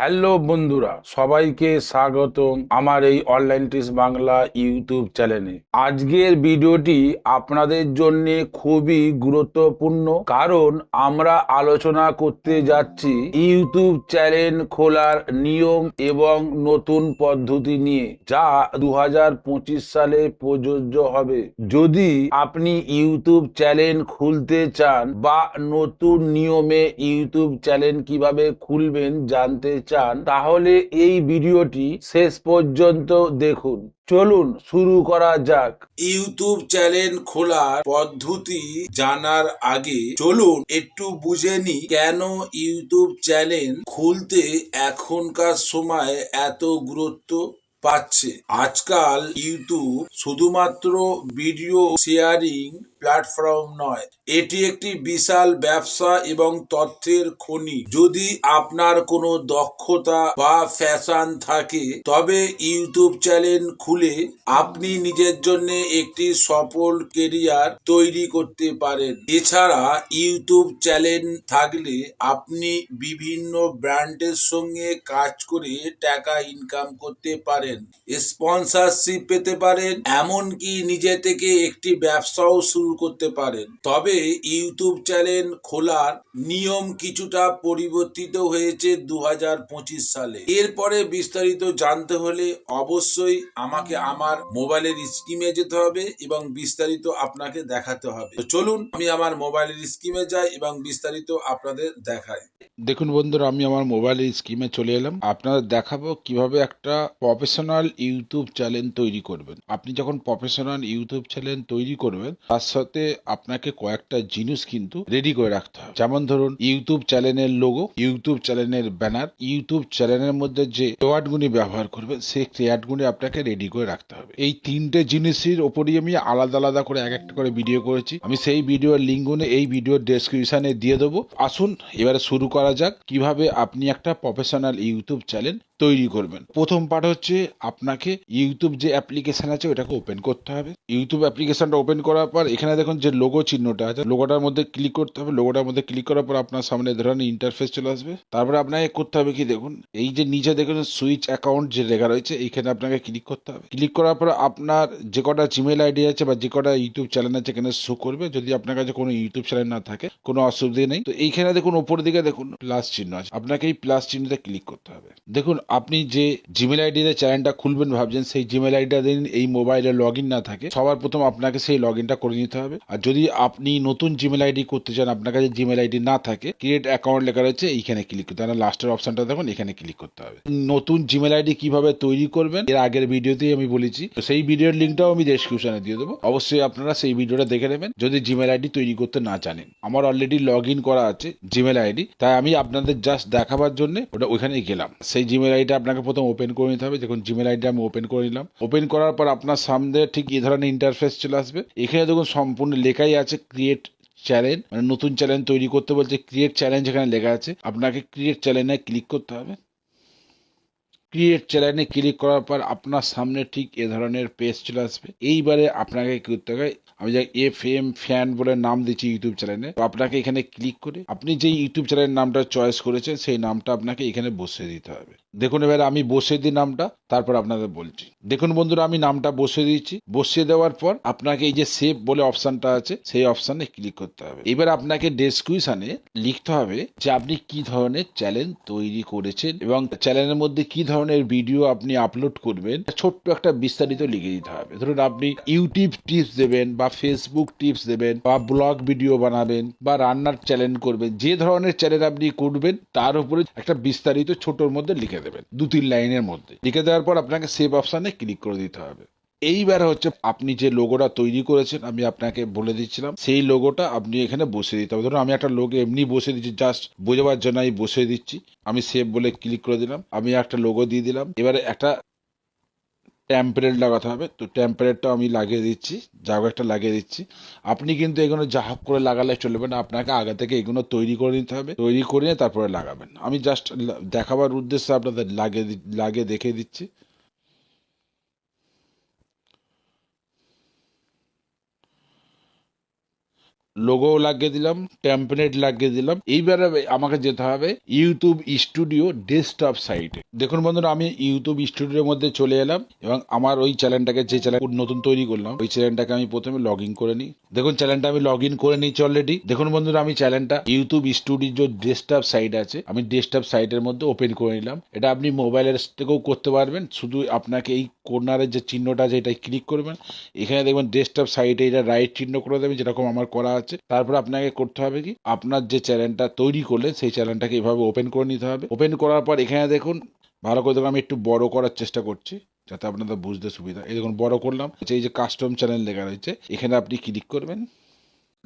Hello বন্ধুরা, সবাইকে স্বাগতম আমার এই অনলাইন টিস বাংলা ইউটিউব চ্যানেলে আজকের ভিডিওটি আপনাদের জন্য খুবই গুরুত্বপূর্ণ, কারণ আমরা আলোচনা করতে যাচ্ছি ইউটিউব চ্যানেল খোলার নিয়ম এবং নতুন পদ্ধতি নিয়ে, যা দু হাজার পঁচিশ সালে প্রযোজ্য হবে। যদি আপনি ইউটিউব চ্যানেল খুলতে চান বা নতুন নিয়মে ইউটিউব চ্যানেল কীভাবে খুলবেন জানতে চান, তাহলে এই ভিডিওটি শেষ পর্যন্ত দেখুন। চলুন শুরু করা যাক। ইউটিউব চ্যানেল খোলার পদ্ধতি জানার আগে চলুন একটু বুঝে নি কেন ইউটিউব চ্যানেল খুলতে এখনকার সময় এত গুরুত্ব পাচ্ছে। আজকাল ইউটিউব শুধুমাত্র ভিডিও শেয়ারিং প্ল্যাটফর্ম নয়। এটি একটি বিশাল ব্যবসা এবং তথ্যের খনি। যদি আপনার কোনো দক্ষতা বা ফ্যাশন থাকে, তবে ইউটিউব চ্যানেল খুলে আপনি নিজের জন্য একটি সফল কেরিয়ার তৈরি করতে পারেন। এছাড়া ইউটিউব চ্যানেল থাকলে আপনি বিভিন্ন ব্র্যান্ডের সঙ্গে কাজ করে টাকা ইনকাম করতে পারেন। স্পন্সরশিপ পেতে পারেন। এমনকি নিজে থেকে একটি ব্যবসাও শুরু করতে পারেন। তবে ইউটিউব চ্যানেল খোলার নিয়ম কিছুটা পরিবর্তিত হয়েছে দু হাজার পঁচিশ সালে। এরপরে বিস্তারিত জানতে হলে অবশ্যই আমাকে আমার মোবাইলের স্কিমে যেতে হবে এবং বিস্তারিত আপনাকে দেখাতে হবে। তো চলুন, আমি আমার মোবাইলের স্কিমে যাই এবং বিস্তারিত আপনাদের দেখাই। দেখুন বন্ধুরা, আমি আমার মোবাইলের স্কিমে চলে এলাম। আপনাদের দেখাবো কীভাবে একটা প্রফেশনাল ইউটিউব চ্যানেল তৈরি করবেন। আপনি যখন প্রফেশনাল ইউটিউব চ্যানেল তৈরি করবেন, তার সাথে আপনাকে কয়েকটা জিনিস কিন্তু রেডি করে রাখতে হবে। যেমন ধরুন ইউটিউব চ্যানেলের লোগো ইউটিউব চ্যানেলের ব্যানার ইউটিউব চ্যানেলের মধ্যে যে ওয়ার্ডগুলি ব্যবহার করবেন, সেই ক্রিয়াটগুলি আপনাকে রেডি করে রাখতে হবে। এই তিনটে জিনিসের ওপরই আমি আলাদা আলাদা করে এক একটা করে ভিডিও করেছি। আমি সেই ভিডিওর লিঙ্কগুলো এই ভিডিওর ডেসক্রিপশনে দিয়ে দেবো। আসুন, এবারে শুরু করা যাক। কীভাবে আপনি একটা প্রফেশনাল ইউটিউব চ্যানেল তৈরি করবেন। প্রথম পার্ট হচ্ছে আপনাকে ইউটিউব যে অ্যাপ্লিকেশন আছে ওটাকে ওপেন করতে হবে। ইউটিউব অ্যাপ্লিকেশনটা ওপেন করার পর এখানে দেখুন যে লোগো চিহ্নটা আছে। লোগোটার মধ্যে ক্লিক করতে হবে। লোগোটার মধ্যে ক্লিক করার পর আপনার সামনে এ ধরনের ইন্টারফেস চলে আসবে। তারপরে আপনাকে করতে হবে কি দেখুন, এই যে নিচে দেখুন সুইচ অ্যাকাউন্ট যে লেখা রয়েছে, এইখানে আপনাকে ক্লিক করতে হবে। ক্লিক করার পর আপনার যে কটা জিমেল আইডি আছে বা যে কটা ইউটিউব চ্যানেল আছে, এখানে শো করবে। যদি আপনার কাছে কোনো ইউটিউব চ্যানেল না থাকে, কোনো অসুবিধা নেই। তো এইখানে দেখুন ওপর দিকে দেখুন প্লাস চিহ্ন আছে। আপনাকে এই প্লাস চিহ্নতে ক্লিক করতে হবে। দেখুন আপনি যে জিমেল আইডিতে চ্যানেলটা খুলবেন ভাবছেন, সেই জিমেল আইডিটা দিন, এই মোবাইলে লগ না থাকে। সবার প্রথম আপনাকে সেই লগ করে নিতে হবে। আর যদি আপনি নতুন জিমেল আইডি করতে চান, আপনার কাছে জিমেল আইডি না থাকে ক্রিয়েট অ্যাকাউন্ট লেখা রয়েছে, এইখানে ক্লিক করতে হবে। লাস্টের অপশনটা দেখুন, এখানে ক্লিক করতে হবে। নতুন জিমেল আইডি কীভাবে তৈরি করবেন, এর আগের ভিডিওতেই আমি বলেছি। সেই ভিডিওর লিঙ্কটাও আমি ডেসক্রিপশনে দিয়ে দেবো। অবশ্যই আপনারা সেই ভিডিওটা দেখে নেবেন, যদি জিমেল আইডি তৈরি করতে না জানেন। আমার অলরেডি লগ করা আছে জিমেল আইডি তাই আমি আপনাদের জাস্ট দেখাবার জন্য ওটা ওইখানে গেলাম। সেই জিমেল আইডিটা আপনাকে প্রথম ওপেন করে নিতে হবে। দেখুন জিমেল আইডি আমি ওপেন করে নিলাম। ওপেন করার পর আপনার সামনে ঠিক এই ধরনের ইন্টারফেস চলে আসবে। এখানে দেখুন, সম্পূর্ণ লেখাই আছে ক্রিয়েট চ্যানেল মানে নতুন চ্যানেল তৈরি করতে বলছে ক্রিয়েট চ্যালেঞ্জ এখানে লেখা আছে। আপনাকে ক্রিয়েট চ্যানেলে ক্লিক করতে হবে। ক্রিয়েট চ্যানেলে ক্লিক করার পর আপনার সামনে ঠিক এ ধরনের পেজ চলে আসবে। এইবারে আপনাকে করতে হবে, আমি যাই এফ এম ফ্যান বলে নাম দিচ্ছি ইউটিউব চ্যানেলে তো আপনাকে এখানে ক্লিক করে, আপনি যে ইউটিউব চ্যানেলের নামটা চয়েস করেছেন, সেই নামটা আপনাকে এখানে বসিয়ে দিতে হবে। দেখুন এবার আমি বসিয়ে দিই নামটা, তারপর আপনাদের বলছি। দেখুন বন্ধুরা, আমি নামটা বসিয়ে দিয়েছি। বসিয়ে দেওয়ার পর আপনাকে এই যে সেভ বলে অপশনটা আছে, সেই অপশনে ক্লিক করতে হবে। এবার আপনাকে ডেসক্রিপশনে লিখতে হবে যে আপনি কি ধরনের চ্যানেল তৈরি করেছেন এবং চ্যানেলের মধ্যে কি ধরনের ভিডিও আপনি আপলোড করবেন, ছোট্ট একটা বিস্তারিত লিখে দিতে হবে। ধরুন, আপনি ইউটিউব টিপস দেবেন বা ফেসবুক টিপস দেবেন বা ব্লগ ভিডিও বানাবেন বা রান্নার চ্যানেল করবেন, যে ধরনের চ্যানেল আপনি করবেন, তার উপরে একটা বিস্তারিত ছোটোর মধ্যে লিখে দেবেন, দু তিন লাইনের মধ্যে। লিখে দেওয়ার পর আপনাকে সেভ অপশানে ক্লিক করে দিতে হবে। এইবার হচ্ছে আপনি যে লোগোটা তৈরি করেছেন, আমি আপনাকে বলে দিচ্ছিলাম, সেই লোগোটা আপনি এখানে বসে দিতে হবে। ধরুন আমি একটা লোগো এমনি বসে দিচ্ছি জাস্ট বোঝাবার জন্য আমি বসে দিচ্ছি। আমি সেভ বলে ক্লিক করে দিলাম, আমি একটা লোগো দিয়ে দিলাম। এবারে একটা ট্যাম্পারেট লাগাতে হবে। তো ট্যাম্পারেটটা আমি লাগিয়ে দিচ্ছি যাও একটা লাগিয়ে দিচ্ছি। আপনি কিন্তু এগুলো জাহাব করে লাগালে চলবে না, আপনাকে আগে থেকে এগুলো তৈরি করে নিতে হবে। তৈরি করে নিয়ে তারপরে লাগাবেন। আমি জাস্ট দেখাবার উদ্দেশ্যে আপনাদের লাগিয়ে লাগিয়ে দেখিয়ে দিচ্ছি। লোগো লাগিয়ে দিলাম টেম্পলেট লাগিয়ে দিলাম। এইবারে আমাকে যেতে হবে ইউটিউব স্টুডিও ডেস্কটপ সাইটে দেখুন বন্ধুরা, আমি ইউটিউব স্টুডিওর মধ্যে চলে এলাম এবং আমার ওই চ্যানেলটাকে যে চ্যানেল নতুন তৈরি করলাম, ওই চ্যানেলটাকে আমি প্রথমে লগ ইন করে নিই। দেখুন চ্যানেলটা আমি লগ ইন করে নিচ্ছি অলরেডি দেখুন বন্ধুরা, আমি চ্যানেলটা ইউটিউব স্টুডিও ডেস্কটপ সাইট আছে। আমি ডেস্কটপ সাইটের মধ্যে ওপেন করে নিলাম। এটা আপনি মোবাইলের থেকেও করতে পারবেন। শুধু আপনাকে এই কর্নারের যে চিহ্নটা আছে এটাই ক্লিক করবেন। এখানে দেখবেন ডেস্কটপ সাইডে এটা রাইট চিহ্ন করে দেবেন যেরকম আমার করা আছে। তারপর আপনাকে করতে হবে কি? আপনার যে চ্যানেলটা তৈরি করলে সেই চ্যানেলটাকে এভাবে ওপেন করে নিতে হবে। ওপেন করার পর এখানে দেখুন, ভালো করে দেখুন, আমি একটু বড় করার চেষ্টা করছি, যাতে আপনাদের বুঝতে সুবিধা এই দেখুন, বড় করলাম। এই যে কাস্টম চ্যানেল লেখা রয়েছে, এখানে আপনি ক্লিক করবেন।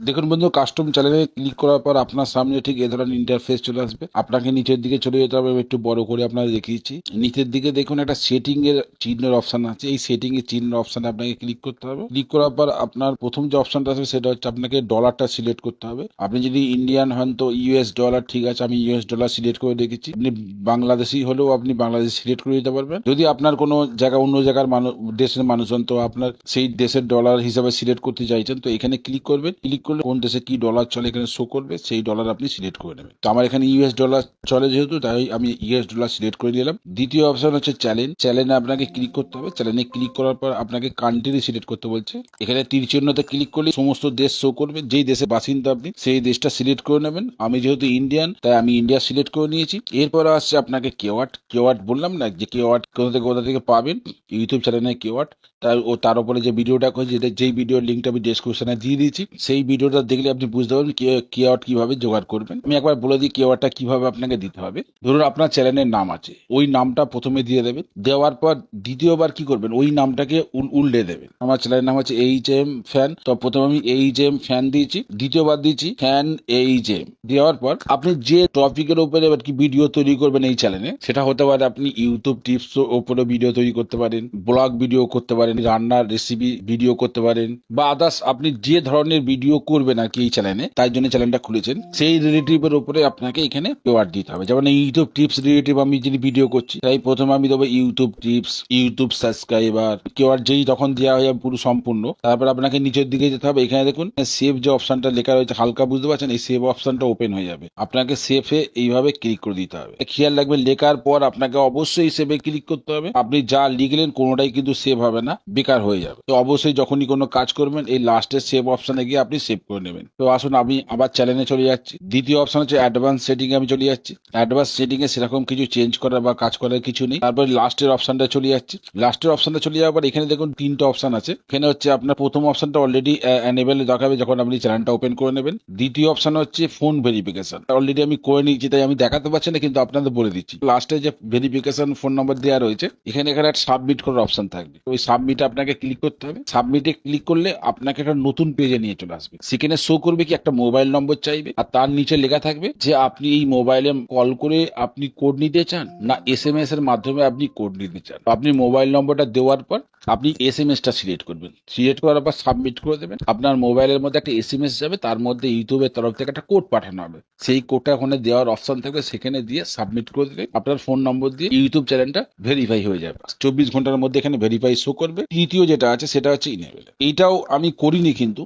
দেখুন বন্ধু কাস্টম চ্যানেলে ক্লিক করার পর আপনার সামনে ঠিক এ ধরনের ইন্টারফেস চলে আসবে। আপনাকে নিচের দিকে চলে যেতে হবে, একটু বড় করে আপনারা দেখিয়েছি। নিচের দিকে দেখুন একটা সেটিং এর চিহ্নের অপশন আছে। এই সেটিং এর চিহ্নের অপশনে আপনাকে ক্লিক করতে হবে। ক্লিক করার পর আপনার প্রথম যে অপশনটা আসবে সেটা হচ্ছে আপনাকে ডলারটা সিলেক্ট করতে হবে। আপনি যদি ইন্ডিয়ান হন তো ইউএস ডলার ঠিক আছে, আমি ইউএস ডলার সিলেক্ট করে রেখেছি আপনি বাংলাদেশি হলেও আপনি বাংলাদেশ সিলেক্ট করে দিতে পারবেন। যদি আপনার কোনো জায়গা, অন্য জায়গার মানুষ দেশের মানুষজন তো আপনার সেই দেশের ডলার হিসাবে সিলেক্ট করতে চাইছেন, তো এখানে ক্লিক করবেন। ক্লিক করলে কোন দেশে কি ডলার চলে এখানে শো করবে, সেই ডলার আপনি সিলেক্ট করে নেবেন। তো আমার এখানে ইউএস ডলার চলে যেহেতু, তাই আমি ইউএস ডলার সিলেক্ট করে নিলাম। দ্বিতীয় অপশন হচ্ছে চ্যালেঞ্জ চ্যালেঞ্জে আপনাকে ক্লিক করতে হবে। চ্যালেঞ্জে ক্লিক করার পর আপনাকে কান্ট্রি সিলেক্ট করতে বলছে। এখানে তীর চিহ্নতে ক্লিক করলে সমস্ত দেশ শো করবে। যেই দেশে বাসিন্দা আপনি, সেই দেশটা সিলেক্ট করে নেবেন। আমি যেহেতু ইন্ডিয়ান তাই আমি ইন্ডিয়া সিলেক্ট করে নিয়েছি। এরপর আসছে আপনাকে কেওয়াট কেওয়ার্ড বললাম না যে কেওয়াট কোথা থেকে কোথা থেকে পাবেন। ইউটিউব চ্যানেলে কেওয়াট তার ও তার উপরে যে ভিডিওটা করেছি যেই ভিডিওর লিঙ্কটা আমি ডেসক্রিপশনে দিয়ে দিয়েছি, সেই ভিডিওটা দেখলে আপনি বুঝতে পারবেন কেওয়াট কীভাবে জোগাড় করবেন। আমি একবার বলে দিই কেওয়াটটা কীভাবে আপনাকে দিতে হবে। ধরুন আপনার চ্যানেলের নাম আছে, ওই নামটা প্রথমে দিয়ে দেবেন। দেওয়ার পর দ্বিতীয়বার কি করবেন, ওই নামটাকে উল্টে দেবেন। আমার চ্যানেলের নাম হচ্ছে এইচ এম ফ্যান তো প্রথমে আমি এইচ এম ফ্যান দিয়েছি, দ্বিতীয়বার দিয়েছি ফ্যান এইচ এম দেওয়ার পর আপনি যে টপিকের উপরে এবার কি ভিডিও তৈরি করবেন এই চ্যানেলে, সেটা হতে পারে আপনি ইউটিউব টিপস ওপরে ভিডিও তৈরি করতে পারেন ব্লগ ভিডিও করতে পারেন, রান্নার রেসিপি ভিডিও করতে পারেন, বা আদার্স আপনি যে ধরনের ভিডিও করবেন আর কি এই চ্যানেলে তাই জন্য চ্যানেলটা খুলেছেন। সেই রিলেটিভের উপরে আপনাকে এখানে পেওয়ার দিতে হবে। যেমন ইউটিউব টিপস রিলেটিভ আমি যদি ভিডিও করছি, তাই প্রথমে আমি দেবো ইউটিউব টিপস ইউটিউব সাবস্ক্রাইবার কেওয়ার যেই তখন দেওয়া হয়ে পুরো সম্পূর্ণ, তারপর আপনাকে নিচের দিকে যেতে হবে। এখানে দেখুন সেভ যে অপশনটা লেখা রয়েছে, হালকা বুঝতে পারছেন, এই সেভ অপশনটা ওপেন হয়ে যাবে। আপনাকে সেভে এইভাবে ক্লিক করে দিতে হবে। খেয়াল রাখবেন, লেখার পর আপনাকে অবশ্যই সেভে ক্লিক করতে হবে। আপনি যা লিখলেন, কোনোটাই কিন্তু সেভ হবে না, বেকার হয়ে যাবে। তো অবশ্যই যখনই কোনো কাজ করবেন, এই লাস্টের সেভ অপশনে গিয়ে আপনি সেভ করে নেবেন। তো আসুন, আমি আবার চ্যানেলে চলে যাচ্ছি। দ্বিতীয় অপশন হচ্ছে অ্যাডভান্স সেটিং এ আমি চলে যাচ্ছি। অ্যাডভান্স সেটিং এ সেরকম কিছু চেঞ্জ করার বা কাজ করার কিছু নেই। তারপরে লাস্টের অপশনটা চলে যাচ্ছি। লাস্টের অপশনটা চলে যাওয়ার পর এখানে দেখুন তিনটা অপশন আছে। এখানে হচ্ছে আপনার প্রথম অপশনটা অলরেডি অ্যানেবেল দেখাবে যখন আপনি চ্যানেলটা ওপেন করে নেবেন। দ্বিতীয় অপশন হচ্ছে ফোন ভেরিফিকেশন অলরেডি আমি করে নিয়েছি, তাই আমি দেখাতে পারছি না, কিন্তু আপনাদের বলে দিচ্ছি। লাস্টে যে ভেরিফিকেশন ফোন নম্বর দেওয়া রয়েছে, এখানে এখানে একটা সাবমিট করার অপশন থাকবে। ওই সাবমিটে আপনাকে ক্লিক করতে হবে। সাবমিটে ক্লিক করলে আপনাকে একটা নতুন পেজে নিয়ে চলে আসবে। সেখানে শো করবে কি একটা মোবাইল নম্বর চাইবে? আর তার নিচে লেখা থাকবে যে আপনি এই মোবাইলে কল করে আপনি কোড নিতে চান? না এস এম এস এর মাধ্যমে আপনি কোড নিতে চান? আপনি মোবাইল নম্বরটা দেওয়ার পর আপনি এস এম এসটা সিলেক্ট করবেন। সিলেক্ট করার পর সাবমিট করে দেবেন। আপনার মোবাইলের মধ্যে একটা এস এম এস যাবে, তার মধ্যে ইউটিউবের তরফ থেকে একটা কোড পাঠানো হবে। সেই কোডটা ওখানে দেওয়ার অপশন থাকবে, সেখানে দিয়ে সাবমিট করে দিলে আপনার ফোন নম্বর দিয়ে ইউটিউব চ্যানেলটা ভেরিফাই হয়ে যাবে। চব্বিশ ঘণ্টার মধ্যে এখানে ভেরিফাই শো করবে। তৃতীয় যেটা আছে, সেটা হচ্ছে ইনেবেল এইটাও আমি করিনি কিন্তু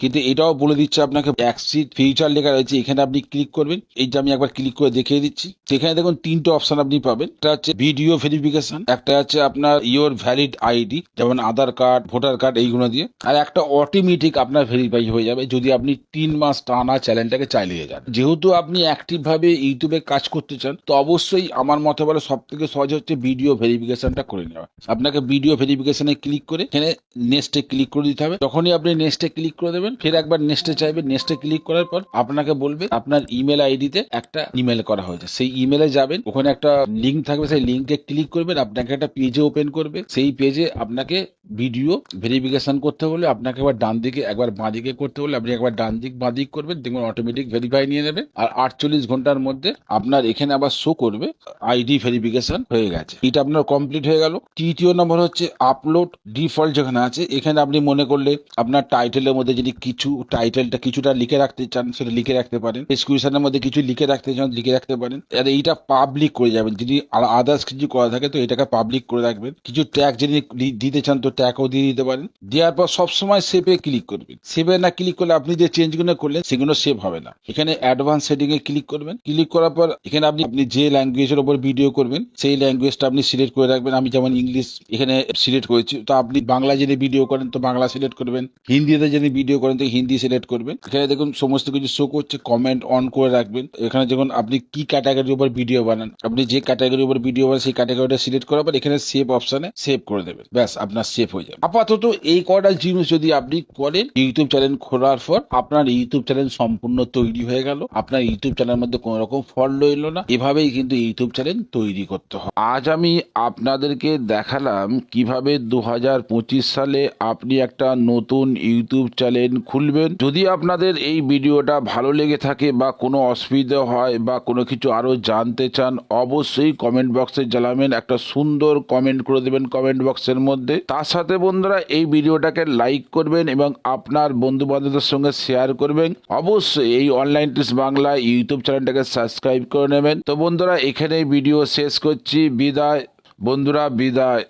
কিন্তু এটাও বলে দিচ্ছে আপনাকে ব্যাকসিট ফিউচার লেখা রয়েছে, এখানে আপনি ক্লিক করবেন। এই যে আমি একবার ক্লিক করে দেখিয়ে দিচ্ছি। সেখানে দেখুন তিনটে অপশন আপনি পাবেন। একটা হচ্ছে ভিডিও ভেরিফিকেশন একটা হচ্ছে আপনার ইওর ভ্যালিড আইডি যেমন আধার কার্ড, ভোটার কার্ড এইগুলো দিয়ে। আর একটা অটোমেটিক আপনার ভেরিফাই হয়ে যাবে যদি আপনি তিন মাস টানা চ্যানেলটাকে চালিয়ে যান। যেহেতু আপনি অ্যাক্টিভ ভাবে ইউটিউবে কাজ করতে চান, তো অবশ্যই আমার মতে বলে সব থেকে সহজ হচ্ছে ভিডিও ভেরিফিকেশনটা করে নেওয়া। আপনাকে ভিডিও ভেরিফিকেশনে ক্লিক করে এখানে নেক্সটে ক্লিক করে দিতে হবে। যখনই আপনি নেক্সটে ক্লিক করে দেবেন, ফের একবার নেক্সটে চাইবেন নেক্সটে ক্লিক করার পর আপনাকে বলবে আপনার ইমেল আইডিতে একটা ইমেল করা হয়েছে। সেই ইমেলে যাবেন, ওখানে একটা লিঙ্ক থাকবে। সেই লিঙ্কে ক্লিক করবেন, আপনাকে একটা পেজে ওপেন করবে। সেই পেজে আপনাকে ভিডিও ভেরিফিকেশন করতে হলে আপনাকে একবার ডান দিকে, একবার বাঁ দিকে করতে হলে আপনি একবার ডান দিক, বাঁ দিক করবেন, দেখবেন অটোমেটিক ভেরিফাই নিয়ে নেবে। আর আটচল্লিশ ঘণ্টার মধ্যে আপনার এখানে আবার শো করবে আইডি ভেরিফিকেশন হয়ে গেছে। এটা আপনার কমপ্লিট হয়ে গেল। তৃতীয় নম্বর হচ্ছে আপলোড ডিফল্ট যেখানে আছে, এখানে আপনি মনে করলে আপনার টাইটেলের মধ্যে যদি কিছু টাইটেলটা কিছুটা লিখে রাখতে চান, সেটা লিখে রাখতে পারেন। ডিসক্রিপশনের মধ্যে কিছু লিখে রাখতে চান, লিখে রাখতে পারেন। আর এইটা পাবলিক করে যাবেন। যদি আদার্স কিছু করা থাকে, তো এটাকে পাবলিক করে রাখবেন। কিছু ট্যাগ যদি দিতে চান তো ট্যাগও দিয়ে দিতে পারেন। দেওয়ার পর সবসময় সেভে ক্লিক করবেন। সেভে না ক্লিক করলে আপনি যে চেঞ্জগুলো করলেন সেগুলো সেভ হবে না। এখানে অ্যাডভান্স সেটিং এ ক্লিক করবেন। ক্লিক করার পর এখানে আপনি আপনি যে ল্যাঙ্গুয়েজের উপর ভিডিও করবেন, সেই ল্যাঙ্গুয়েজটা আপনি সিলেক্ট করে রাখবেন। আমি যেমন ইংলিশ এখানে সিলেক্ট করেছি, তো আপনি বাংলা যদি ভিডিও করেন, তো বাংলা সিলেক্ট করবেন। হিন্দিতে যদি ভিডিও করেন, তো হিন্দি সিলেক্ট করবেন। এখানে দেখুন সমস্ত কিছু শো করছে কমেন্ট অন করে রাখবেন। এখানে দেখুন আপনি কি ক্যাটাগরির উপর ভিডিও বানান। আপনি যে ক্যাটাগরির উপর ভিডিও বানান, সেই ক্যাটাগরিটা সিলেক্ট করার পর এখানে সেভ অপশনে সেভ করে দেবেন। ব্যাস। আপনার সেভ হয়ে যাবে। আপাতত এই কটা জিনিস যদি আপনি করেন ইউটিউব চ্যানেল খোলার পর আপনার ইউটিউব চ্যানেল সম্পূর্ণ তৈরি হয়ে গেল। আপনার ইউটিউব চ্যানেলের মধ্যে কোনো রকম ফল রইল না। এভাবেই কিন্তু ইউটিউব চ্যানেল তৈরি করতে হয়। আজ আমি আপনাদেরকে দেখালাম কীভাবে দু হাজার পঁচিশ সালে আপনি একটা নতুন ইউটিউব চ্যানেল খুলবেন। যদি আপনাদের এই ভিডিওটা ভালো লেগে থাকে বা কোনো অসুবিধা হয় বা কোনো কিছু আরও জানতে চান, অবশ্যই কমেন্ট বক্সে জানাবেন। একটা সুন্দর কমেন্ট করে দেবেন কমেন্ট বক্সের মধ্যে। তার সাথে বন্ধুরা, এই ভিডিওটাকে লাইক করবেন এবং আপনার বন্ধু বান্ধবদের সঙ্গে শেয়ার করবেন। অবশ্যই এই অনলাইন টিপস বাংলা ইউটিউব চ্যানেলটাকে সাবস্ক্রাইব করে নেবেন। তো বন্ধুরা, এখানেই ভিডিও শেষ করছি। বিদায়। বন্ধুরা, বিদায়।